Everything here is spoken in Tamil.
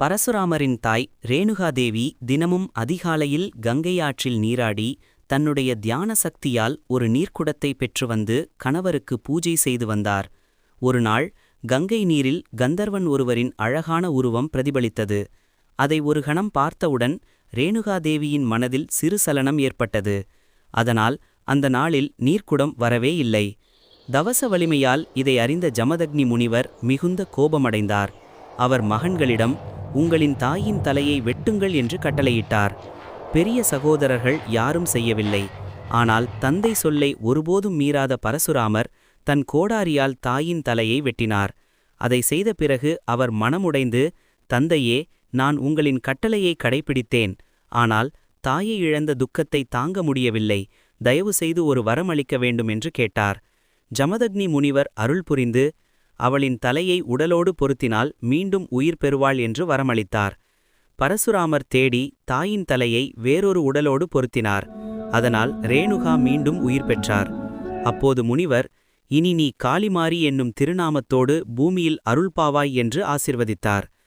பரசுராமரின் தாய் ரேணுகாதேவி தினமும் அதிகாலையில் கங்கை ஆற்றில் நீராடி தன்னுடைய தியான சக்தியால் ஒரு நீர்க்குடத்தை பெற்று வந்து கணவருக்கு பூஜை செய்து வந்தார். ஒரு நாள் கங்கை நீரில் கந்தர்வன் ஒருவரின் அழகான உருவம் பிரதிபலித்தது. அதை ஒரு கணம் பார்த்தவுடன் ரேணுகாதேவியின் மனதில் சிறு சலனம் ஏற்பட்டது. அதனால் அந்த நாளில் நீர்க்குடம் வரவே இல்லை. தவச வலிமையால் இதை அறிந்த ஜமதக்னி முனிவர் மிகுந்த கோபமடைந்தார். அவர் மகன்களிடம் உங்களின் தாயின் தலையை வெட்டுங்கள் என்று கட்டளையிட்டார். பெரிய சகோதரர்கள் யாரும் செய்யவில்லை. ஆனால் தந்தை சொல்லை ஒருபோதும் மீறாத பரசுராமர் தன் கோடாரியால் தாயின் தலையை வெட்டினார். அதை செய்த பிறகு அவர் மனமுடைந்து தந்தையே நான் உங்களின் கட்டளையை கடைபிடித்தேன் ஆனால் தாயை இழந்த துக்கத்தை தாங்க முடியவில்லை. தயவு செய்து ஒரு வரம் அளிக்க வேண்டும் என்று கேட்டார். ஜமதக்னி முனிவர் அருள் புரிந்து அவளின் தலையை உடலோடு பொருத்தினால் மீண்டும் உயிர் பெறுவாள் என்று வரமளித்தார். பரசுராமர் தேடி தாயின் தலையை வேறொரு உடலோடு பொருத்தினார். அதனால் ரேணுகா மீண்டும் உயிர் பெற்றார். அப்போது முனிவர் இனி நீ காளிமாரி என்னும் திருநாமத்தோடு பூமியில் அருள்பாவாய் என்று ஆசிர்வதித்தார்.